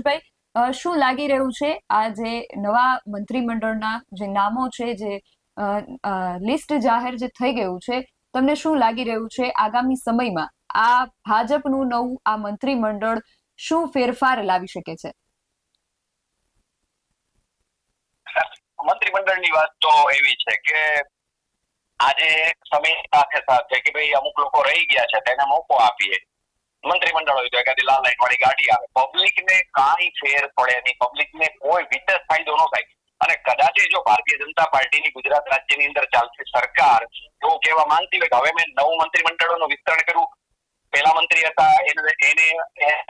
મનોજભાઈ શું લાગી રહ્યું છે આ જે નવા મંત્રીમંડળના જે નામો છે, જે લિસ્ટ જાહેર જે થઈ ગયું છે, તમને શું લાગી રહ્યું છે આગામી સમયમાં આ ભાજપનું નવું, આ મંત્રીમંડળ શું ફેરફાર લાવી શકે છે? મંત્રીમંડળની વાત તો એવી છે કે આજે સમય સાથે સાથે કે ભાઈ અમુક લોકો રહી ગયા છે, તેને મોકો આપીએ. મંત્રીમંડળ હોય તો એકાદી લાલ લાઈટ વાળી ગાડી આવે. પબ્લિક ને કાંઈ ફેર પડે નહીં. પબ્લિક ને કોઈ વિશેષ ફાયદો ન થાય. અને કદાચ જો ભારતીય જનતા પાર્ટીની ગુજરાત રાજ્યની અંદર ચાલતી સરકાર, એવું કહેવા માંગતી હોય કે હવે મેં નવું મંત્રીમંડળોનું વિસ્તરણ કર્યું. પેલા મંત્રી હતા, એને એને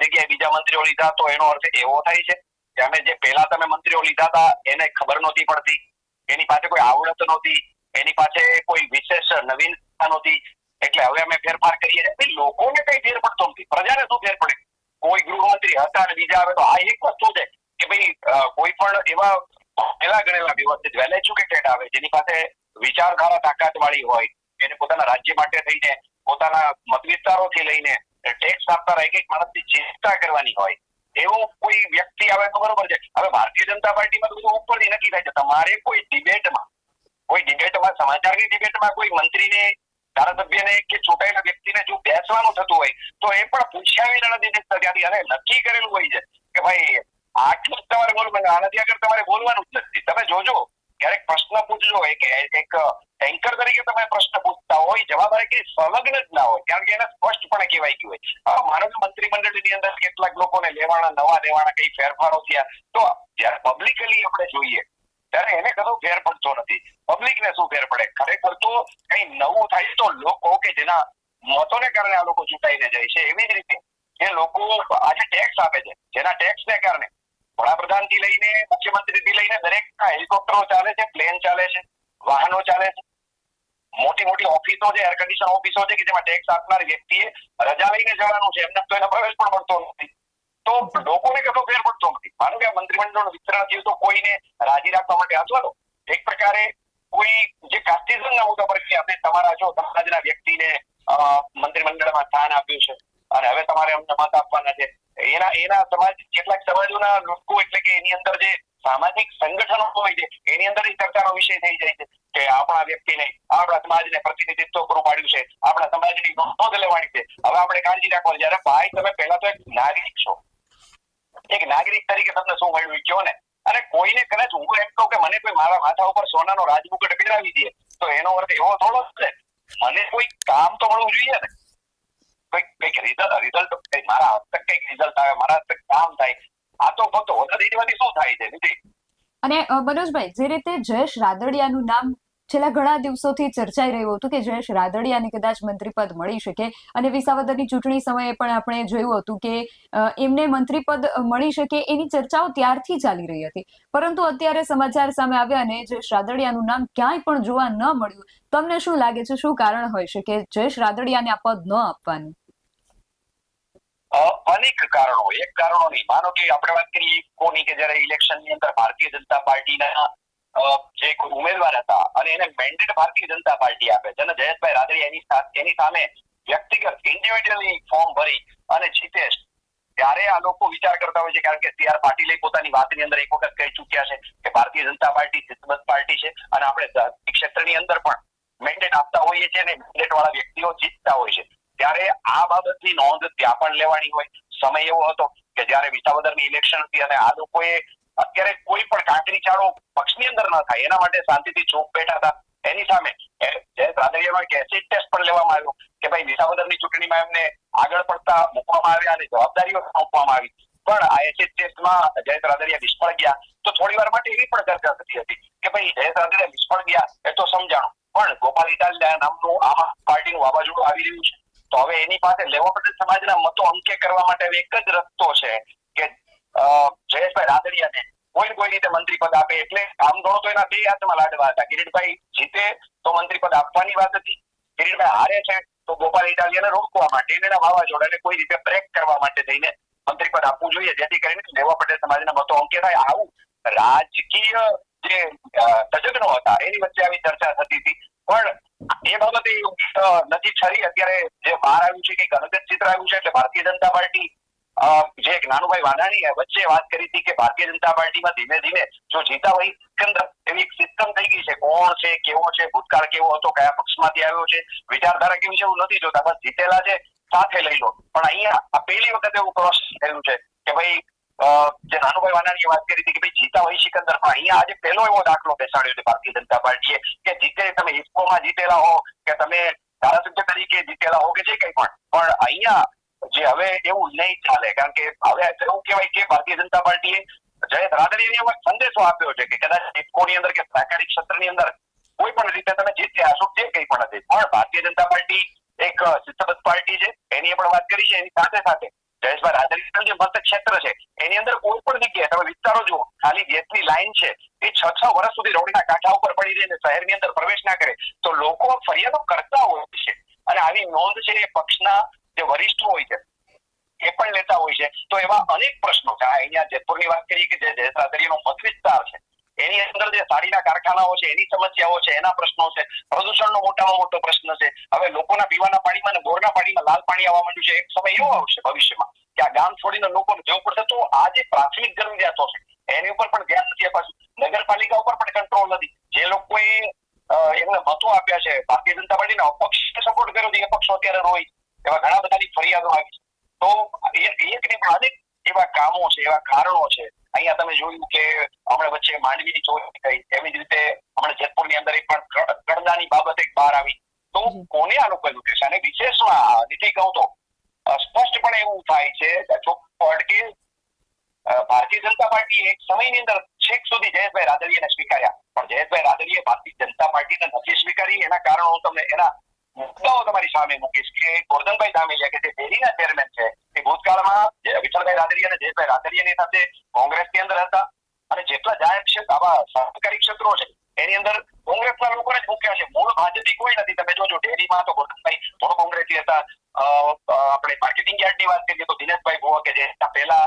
જગ્યાએ બીજા મંત્રીઓ લીધા તો એનો અર્થ એવો થાય છે કે અમે જે પેલા તમે મંત્રીઓ લીધા હતા, એને ખબર નહોતી પડતી. એની પાસે કોઈ આવડત નહોતી. એની પાસે કોઈ વિશેષ નવીનતા નહોતી. એટલે હવે અમે ફેરફાર કરીએ છીએ. લોકોને કઈ ફેર પડતો નથી. પ્રજાને શું ફેર પડે? કોઈ ગૃહમંત્રી હતા અને બીજા આવે તો આ એક વસ્તુ છે કે ભાઈ કોઈ પણ એવા પહેલા ગણેલા વ્યવસ્થિત વેલ એજ્યુકેટેડ આવે, જેની પાસે વિચારધારા તાકાત વાળી હોય, એને પોતાના રાજ્ય માટે થઈને, પોતાના મત વિસ્તારોથી લઈને ટેક્સ આપતા એક એક માણસની ચિંતા કરવાની હોય, એવો કોઈ વ્યક્તિ આવે તો બરોબર છે. હવે ભારતીય જનતા પાર્ટીમાં બધું ઉપરથી નક્કી થાય છે. તમારે કોઈ ડિબેટમાં કોઈ ડિબેટમાં, સમાચારની ડિબેટમાં કોઈ મંત્રીને ધારાસભ્યને કે ચૂંટાયેલા વ્યક્તિને જો બેસવાનું થતું હોય, તો એ પણ પૂછ્યા વિના નથી બેસતા ત્યાંથી અને નક્કી કરેલું હોય છે કે ભાઈ, આટલું તમારે બોલવાનું આનાથી આગળ તમારે બોલવાનું જ નથી. તમે જોજો, ક્યારેક પ્રશ્ન પૂછજો, એક એક એન્કર તરીકે તમે પ્રશ્ન પૂછતા હોય, જવાબ આવે કે સંલગ્ન જ ના હોય, કારણ કે એને સ્પષ્ટપણે કહેવાય ગયું હોય. હવે માનો કે મંત્રીમંડળની અંદર કેટલાક લોકોને લેવાના, નવા લેવાના કઈ ફેરફારો થયા, તો જ્યારે પબ્લિકલી આપણે જોઈએ ત્યારે એને કદો ફેર પડતો નથી. પબ્લિકને શું ફેર પડે? ખરેખર તો કઈ નવું થાય તો લોકો કે જેના મતોને કારણે આ લોકો ચૂંટાઈને જાય છે, એવી જ રીતે જે લોકો આજે ટેક્સ આપે છે, જેના ટેક્સને કારણે વડાપ્રધાનથી લઈને મુખ્યમંત્રી થી લઈને દરેક હેલિકોપ્ટરો ચાલે છે, પ્લેન ચાલે છે, વાહનો ચાલે છે. મોટી મોટી ઓફિસો છે એર કન્ડિશન ઓફિસો છે કે જેમાં ટેક્સ આપનાર વ્યક્તિએ રજા લઈને જવાનું છે, એમને તો એનો પ્રવેશ પણ મળતો નથી. તો લોકોને કશો ફેર પડતો નથી. માનો કે આ મંત્રીમંડળનું વિસ્તરણ થયું તો કોઈને રાજી રાખવા માટે તો એક પ્રકારે કોઈ જે કાસ્ટિઝમના મુદ્દા પર આપણે તમારા જો સમાજના વ્યક્તિને મંત્રીમંડળમાં સ્થાન આપ્યું છે અને હવે તમારે અમને મત આપવાના છે. એના એના સમાજ, કેટલાક સમાજોના લોકો એટલે કે એની અંદર જે સામાજિક સંગઠનો હોય છે, એની અંદર ચર્ચાનો વિષય થઈ જાય છે કે આપણા વ્યક્તિને, આપણા સમાજને પ્રતિનિધિત્વ પૂરું પાડ્યું છે. આપણા સમાજની નોંધ લેવાની છે. હવે આપણે કાળજી રાખવાની જયારે ભાઈ, તમે પહેલા તો એક નાગરિક છો. એક નાગરિક તરીકે તમને શું મળ્યું કયો ને? અને કોઈને કદાચ હું એમ કહું કે મને કોઈ મારા માથા ઉપર સોનાનો રાજમુકટ પહેરાવી દે, તો એનો અર્થ એવો થોડો છે. મને કોઈ કામ તો મળવું જોઈએ ને. કંઈક કંઈક રિઝલ્ટ રિઝલ્ટ મારા હાથ કંઈક રિઝલ્ટ આવે, મારા હાથ કામ થાય. આ તો ફક્ત હોદ્દા શું થાય છે અને મનોજભાઈ, જે રીતે જયેશ રાદડિયાનું નામ છેલ્લા ઘણા દિવસોથી ચર્ચાઈ રહ્યું હતું કે જયેશ રાદડિયાને કદાચ મંત્રીપદ મળી શકે. અને વિસાવદરની ચૂંટણી સમયે પણ આપણે જોયું હતું કે એમને મંત્રીપદ મળી શકે એની ચર્ચાઓ ત્યારથી ચાલી રહી હતી. પરંતુ અત્યારે સમાચાર સામે આવ્યા અને જયેશ રાદડિયાનું નામ ક્યાંય પણ જોવા ન મળ્યું. તમને શું લાગે છે? શું કારણ હોય છે કે જયેશ રાદડિયાને આ પદ ન આપવાનું? અનેક કારણો એક કારણો નહીં. માનો કે આપણે વાત કરીએ કોની કે જયારે ઇલેક્શનની અંદર ભારતીય જનતા પાર્ટીના જે ઉમેદવાર હતા અને એને મેન્ડેટ ભારતીય જનતા પાર્ટી આપે છે. અને જયેશભાઈ રાદરી એની એની સામે વ્યક્તિગત ઇન્ડિવિડ્યુઅલી ફોર્મ ભરી અને જીતે ત્યારે આ લોકો વિચાર કરતા હોય છે કારણ કે સી આર પાટીલે પોતાની વાતની અંદર એક વખત કહી ચુક્યા છે કે ભારતીય જનતા પાર્ટી શિસ્તબદ્ધ પાર્ટી છે અને આપણે ક્ષેત્રની અંદર પણ મેન્ડેટ આપતા હોઈએ છીએ અને મેન્ડેટ વાળા વ્યક્તિઓ જીતતા હોય છે. ત્યારે આ બાબતની નોંધ ત્યાં પણ લેવાની હોય. સમય એવો હતો કે જયારે વિસાવદરની ઇલેક્શન હતી અને આ લોકોએ અત્યારે કોઈ પણ કાંકરી ચાળો પક્ષની અંદર ન થાય. એના માટે શાંતિથી ચોક બેઠા હતા. એની સામે જયેશ રાદડિયામાં એસિડ ટેસ્ટ પણ લેવામાં આવ્યો કે ભાઈ વિસાવદરની ચૂંટણીમાં એમને આગળ પડતા મૂકવામાં આવ્યા અને જવાબદારીઓ સોંપવામાં આવી. પણ આ એસિડ ટેસ્ટમાં જયેશ રાદડિયા નિષ્ફળ ગયા. તો થોડી વાર માટે એવી પણ ચર્ચા થતી હતી કે ભાઈ જયેશ રાદડિયા નિષ્ફળ ગયા એ તો સમજાણો. પણ ગોપાલ ઇટાલિયા નામનું આમ પાર્ટીનું વાવાઝોડું આવી રહ્યું છે. તો હવે એની પાસે લેવા પટેલ સમાજના મતો અંકે કરવા માટે એક જ રસ્તો છે. જયેશભાઈ રાદડિયાને કોઈ કોઈ રીતે મંત્રી પદ આપે એટલે આમ તો એના બે હાથમાં લાડવા હતા. કિરીટભાઈ જીતે તો મંત્રી પદ આપવાની વાત હતી. કિરીટભાઈ હારે છે તો ગોપાલ ઇટાલિયાને રોકવા માટે એના વાવાઝોડાને કોઈ રીતે બ્રેક કરવા માટે થઈને મંત્રી પદ આપવું જોઈએ. જેથી કરીને લેવા પટેલ સમાજના મતો અંકે થાય. આવું રાજકીય જે તજજ્ઞો હતા, એની વચ્ચે આવી ચર્ચા થતી હતી. પણ એ બાબતે નથી છરી. અત્યારે જે બહાર આવ્યું છે કે ગણતંત્ર ચિત્ર આવ્યું છે, એટલે ભારતીય જનતા પાર્ટી જે નાનુભાઈ વાઘાણીએ વચ્ચે વાત કરી હતી કે ભારતીય જનતા પાર્ટીમાં ધીમે ધીમે જો જીતાભાઈ સિકંદર, એવી એક સિસ્ટમ થઈ ગઈ છે. કોણ છે, કેવો છે, ભૂતકાળ કેવો હતો, કયા પક્ષમાંથી આવ્યો છે, વિચારધારા કેવી છે એવું નથી જોતા. બસ જીતેલા છે, સાથે લઈ લો. પણ અહીંયા આ પહેલી વખત એવું ક્રોસ થયું છે કે ભાઈ જે નાનુભાઈ વાનાણીએ વાત કરી હતી કે ભાઈ જીતાભાઈ સિકંદર પણ અહીંયા આજે પહેલો એવો દાખલો બેસાડ્યો છે ભારતીય જનતા પાર્ટીએ કે જીતે, તમે ઇફકોમાં જીતેલા હો કે તમે ધારાસભ્ય તરીકે જીતેલા હો કે જે કંઈ પણ. પણ અહીંયા જે હવે એવું નહીં ચાલે. કારણ કે હવે એવું કહેવાય કે ભારતીય જનતા પાર્ટીએ જયંત રાદડીયાને એક સંદેશો આપ્યો છે કે કદાચ ઇફકોની અંદર કે સહકારી ક્ષેત્રની અંદર કોઈ પણ રીતે તમે જીત્યા હશો જે કંઈ પણ હશે. પણ ભારતીય જનતા પાર્ટી એક શિસ્તબદ્ધ પાર્ટી છે. એની પણ વાત કરી છે. એની સાથે સાથે જયેશભાઈ રાદડીયાનું જે મત ક્ષેત્ર છે, એની અંદર કોઈ પણ જગ્યાએ તમે વિસ્તારો જુઓ, ખાલી જેટલી લાઈન છે, એ છ છ વર્ષ સુધી રોડના કાંઠા ઉપર પડી રહી અને શહેરની અંદર પ્રવેશ ના કરે. તો લોકો ફરિયાદો કરતા હોય છે. અને આવી નોંધ છે એ પક્ષના જે વરિષ્ઠ હોય છે, એ પણ લેતા હોય છે. તો એવા અનેક પ્રશ્નો છે. આ અહીંયા જેતપુરની વાત કરીએ કે જે જયેશ મત વિસ્તાર છે, એની અંદર જે સાડીના કારખાનાઓ છે, એની સમસ્યાઓ છે, એના પ્રશ્નો છે, પ્રદૂષણનો મોટામાં મોટો પ્રશ્ન છે. હવે લોકોના પીવાના પાણીમાં અને બોરના પાણીમાં લાલ પાણી આવવા માંડ્યું છે. એક સમય એવો આવશે ભવિષ્યમાં કે આ ગામ છોડીને લોકોને જવું પડશે. તો આ જે પ્રાથમિક જરૂરિયાતો છે, એની ઉપર પણ ધ્યાન નથી અપાતું નગરપાલિકા ઉપર પણ કંટ્રોલ નથી. જે લોકોએ એમને મતો આપ્યા છે, ભારતીય જનતા પાર્ટીના અપક્ષ સપોર્ટ કર્યો છે. એ પક્ષો અત્યારે રોય એવા ઘણા બધાની ફરિયાદો આવી તો એક ને પણ અનેક એવા કામો છે એવા કારણો છે. અહીંયા તમે જોયું કે હમણાં વચ્ચે માંડવીની ચોરી થઈ. એવી જ રીતે હમણાં જેતપુરની અંદર પણ કડદાની બાબત એક બહાર આવી. તો કોને આનું કર્યું છે? અને વિશેષમાં નીતિ કહું તો સ્પષ્ટપણે એવું થાય છે કે ભારતીય જનતા પાર્ટી એક સમયની અંદર છેક સુધી જયેશભાઈ રાદડીયાને સ્વીકાર્યા. પણ જયેશભાઈ રાદડીએ ભારતીય જનતા પાર્ટીને નથી સ્વીકારી. એના કારણો હું તમને એના મુદ્દાઓ તમારી સામે મૂકીશ કે ગોરધનભાઈ ધામેલિયા કે જે ડેરીના ચેરમેન છે એ ભૂતકાળમાં વિઠ્ઠલભાઈ રાદડિયા અને જયેશભાઈ રાદડિયાની સાથે કોંગ્રેસની અંદર હતા. અને જેટલા જાહેર ક્ષેત્ર, આવા સરકારી ક્ષેત્રો છે, એની અંદર કોંગ્રેસના લોકોને જ મૂક્યા છે. મૂળ ભાજપી કોઈ નથી. તમે જોજો, ડેરીમાં તો ગોરધનભાઈ થોડો કોંગ્રેસી હતા. આપણે માર્કેટિંગ યાર્ડની વાત કરીએ તો દિનેશભાઈ ભુવા કે જે પહેલા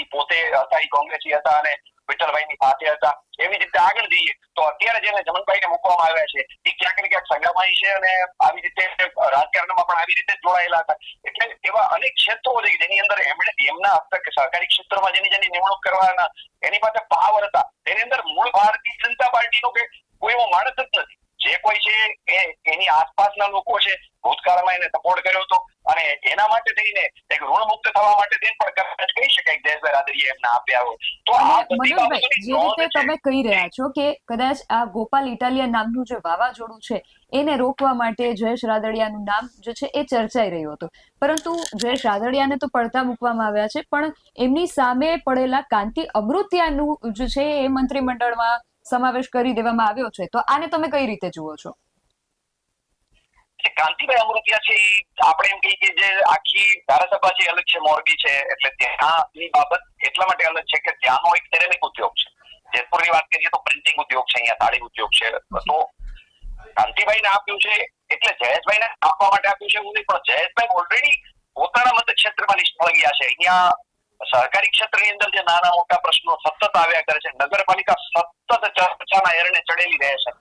એ પોતે હતા એ કોંગ્રેસી હતા અને વિઠ્ઠલભાઈની સાથે હતા. એવી રીતે આગળ જઈએ. તો અત્યારે જેને જમનભાઈને મૂકવામાં આવ્યા છે, એ ક્યાંક ને ક્યાંક સંગામાઈ છે અને આવી રીતે રાજકારણમાં પણ આવી રીતે જોડાયેલા હતા. એટલે એવા અનેક ક્ષેત્રો છે જેની અંદર એમણે એમના હસ્તક સહકારી ક્ષેત્રમાં જેની જેની નિમણૂક કરવાના, એની પાસે પાવર હતા. એની અંદર મૂળ ભારતીય જનતા પાર્ટીનો કે કોઈ એવો માણસ જ નથી. જે કોઈ છે એ, એની આસપાસના લોકો છે. ભૂતકાળમાં એને સપોર્ટ કર્યો હતો. અને એના માટે થઈને એક ઋણ મુક્ત થવા માટે થઈને પણ કદાચ કહી શકાય કે જયેશભાઈ રાદડીએ એમને આપ્યા હોય તો આ બધી જે રીતે તમે કહી રહ્યા છો કે કદાચ આ ગોપાલ ઇટાલિયન નામનું જે વાવાઝોડું છે એને રોકવા માટે જયેશ રાદડિયાનું નામ જે છે એ ચર્ચાઈ રહ્યું હતું. પરંતુ જયેશ રાદડિયાને તો પડતા મૂકવામાં આવ્યા છે પણ એમની સામે પડેલા કાંતિ અમૃત્યાનું જે છે એ મંત્રીમંડળમાં સમાવેશ કરી દેવામાં આવ્યો છે. તો આને તમે કઈ રીતે જુઓ છો? કાંતિભાઈ અમૃતિયા છે આપણે એમ કહીએ કે જે આખી ધારાસભા છે અલગ છે, મોરબી છે, એટલે ત્યાંની બાબત એટલા માટે અલગ છે કે ત્યાંનો એક સેરેમિક ઉદ્યોગ છે. જેતપુરની વાત કરીએ તો પ્રિન્ટિંગ ઉદ્યોગ છે, અહીંયા સાડી ઉદ્યોગ છે. તો કાંતિભાઈને આપ્યું છે, એટલે જયેશભાઈને આપવા માટે આપ્યું છે એવું નહીં, પણ જયેશભાઈ ઓલરેડી પોતાના મત ક્ષેત્રમાં નિષ્ફળ ગયા છે. અહીંયા સહકારી ક્ષેત્રની અંદર જે નાના મોટા પ્રશ્નો સતત આવ્યા કરે છે, નગરપાલિકા સતત ચર્ચાના એરણે ચડેલી રહે છે.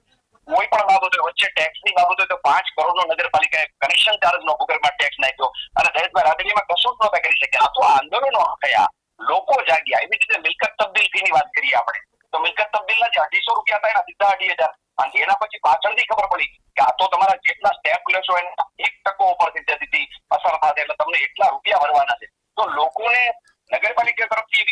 કોઈ પણ બાબતો વચ્ચે ટેક્સની બાબત તો પાંચ કરોડનો નગરપાલિકાએ કનેક્શન ચાર્જનો ભૂગર્ભમાં ટેક્સ નાખ્યો. અને દહેજભાઈ રાદડીમાં કશું જ નહોતા કરી શક્યા. આ તો આંદોલનો થયા. લોકો જાગ્યા. એવી રીતે મિલકત તબદીલ ફીની વાત કરીએ આપણે. તો મિલકત તબદીલના જે અઢીસો રૂપિયા હતા એના સીધા અઢી હજાર. અને એના પછી પાછળથી ખબર પડી કે આ તો તમારા જેટલા સ્ટેપ લેશો એના એક ટકો ઉપરથી સીધી અસર થશે. એટલે તમને એટલા રૂપિયા ભરવાના છે. તો લોકોને નગરપાલિકા તરફથી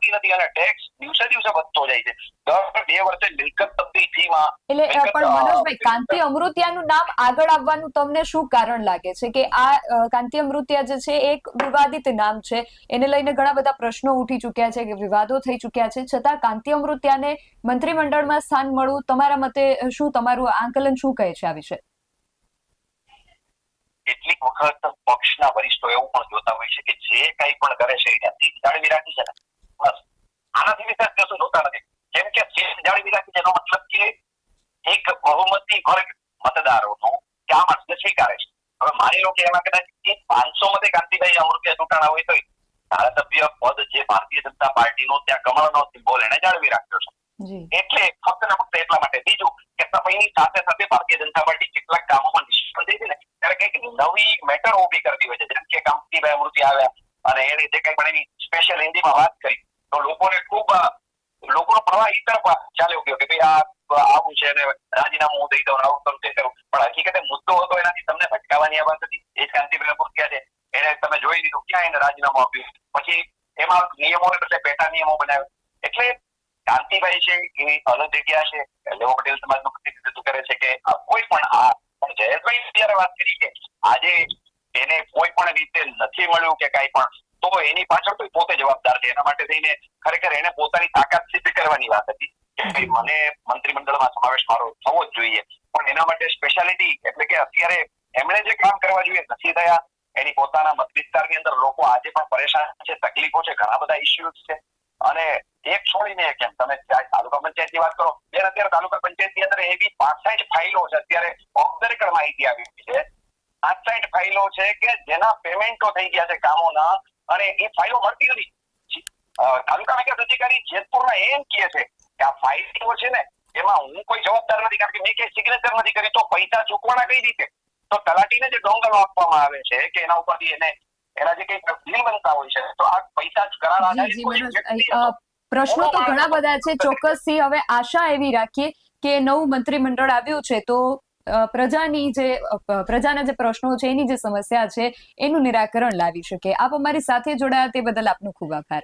મળતી નથી અને ટેક્સ દિવસે દિવસે વધતો જાય છે. દર બે વર્ષે મિલકત તબદીલ ફીમાં એટલે પણ મનોજભાઈ કાંતિ અમૃતિયાનું નામ આગળ આવવાનું તમને શું કારણ લાગે છે? કે આ કાંતિ અમૃતિયા જે છે એક વિવાદિત નામ છે. એને લઈને ઘણા બધા પ્રશ્નો ઉઠી ચુક્યા છે કે વિવાદો થઈ ચુક્યા છે. છતાં કાંતિ અમૃતિયાને મંત્રીમંડળમાં સ્થાન મળવું તમારા મતે શું? તમારું આંકલન શું કહે છે આ વિશે? કેટલીક વખત પક્ષના વરિષ્ઠો એવું પણ જોતા હોય છે કે જે કંઈ પણ કરે છે એને અતિ જાળવી રાખી છે ને. બસ આનાથી વિશેષ કશું જોતા નથી કેમ કે સીટ જાળવી રાખી છે એનો મતલબ કે એક બહુમતી વર્ગ મતદારોનો કે આ માણસને સ્વીકારે છે હવે માની લો કે એમાં કદાચ એક પાંચસો મતે કાંતિભાઈ અમૃતિયા ચૂંટાણા હોય તો ધારાસભ્ય પદ જે ભારતીય જનતા પાર્ટીનો ત્યાં કમળનો સિમ્બોલ એને જાળવી રાખ્યો છે જી એટલે ફક્ત ને ફક્ત એટલા માટે બીજું કે સમયની સાથે સાથે ભારતીય જનતા પાર્ટી કેટલાક કામોમાં નિષ્ફળ થઈ છે ને ત્યારે કંઈક નવી મેટર ઊભી કરતી હોય છે જેમ કે કાંતિભાઈ અમૃતિ આવ્યા અને એને જે કંઈ પણ એની સ્પેશિયલ હિન્દીમાં વાત કરી તો લોકોને ખૂબ લોકોનો પ્રવાહ ઈ ચાલ્યો ગયો કે ભાઈ આ, આવું છે અને રાજીનામું હું દઈ દઉં, આવું કરું તે કરું. પણ હકીકતે મુદ્દો હતો એનાથી તમને ભટકાવાની આ વાત હતી. એ જ કાંતિભાઈ પૂછ્યા છે, એને તમે જોઈ લીધું, ક્યાં એને રાજીનામું આપ્યું? પછી એમાં નિયમોને બદલે પેટા નિયમો બનાવ્યો. એટલે કાંતિભાઈ છે એ અલગ જગ્યા છે, લેવો પટેલ સમાજનું પ્રતિનિધિત્વ કરે છે કે કોઈ પણ આ, પણ જયેશભાઈ જ્યારે વાત કરી કે આજે એને કોઈ પણ રીતે નથી મળ્યું કે કઈ પણ. તો એની પાછળ કોઈ પોતે જવાબદાર છે. એના માટે થઈને ખરેખર એને પોતાની તાકાત સિદ્ધ કરવાની વાત હતી. મને મંત્રીમંડળમાં સમાવેશ મારો થવો જ જોઈએ. પણ એના માટે સ્પેશિયાલિટી એટલે કે અત્યારે એમણે જે કામ કરવા જોઈએ નથી થયા. એની પોતાના મત અંદર લોકો આજે પણ પરેશાન છે. તકલીફો છે. ઘણા બધા ઇસ્યુઝ છે. અને એક છોડીને કેમ તમે તાલુકા તાલુકા પંચાયતની વાત કરો. બેન, અત્યારે તાલુકા પંચાયતની અંદર એવી પાસઠ ફાઇલો છે. અત્યારે રેકર્ડ માહિતી આવી છે. પાંસઠ ફાઇલો છે કે જેના પેમેન્ટો થઈ ગયા છે કામોના અને એ ફાઇલો મળતી હતી તાલુકા વિકાસ અધિકારી જેતપુરના એમ કહે છે કે આ ફાઇલો છે ને એમાં હું કોઈ જવાબદાર નથી કારણ કે મેં ક્યાંય સિગ્નેચર નથી કરી તો પૈસા ચૂકવાના કઈ રીતે? તો તલાટીને જે ડોંગલો આપવામાં આવે છે કે એના ઉપરથી એને એના જે કઈ બિલ બનતા હોય છે તો આ પૈસા જ કરાર આધારિત કોઈ પ્રશ્નો તો ઘણા બધા છે. ચોક્કસથી હવે આશા એવી રાખીએ કે નવું મંત્રીમંડળ આવ્યું છે તો પ્રજાની જે પ્રજાના જે પ્રશ્નો છે, એની જે સમસ્યા છે, એનું નિરાકરણ લાવી શકે. આપ અમારી સાથે જોડાયા તે બદલ આપનો ખૂબ આભાર.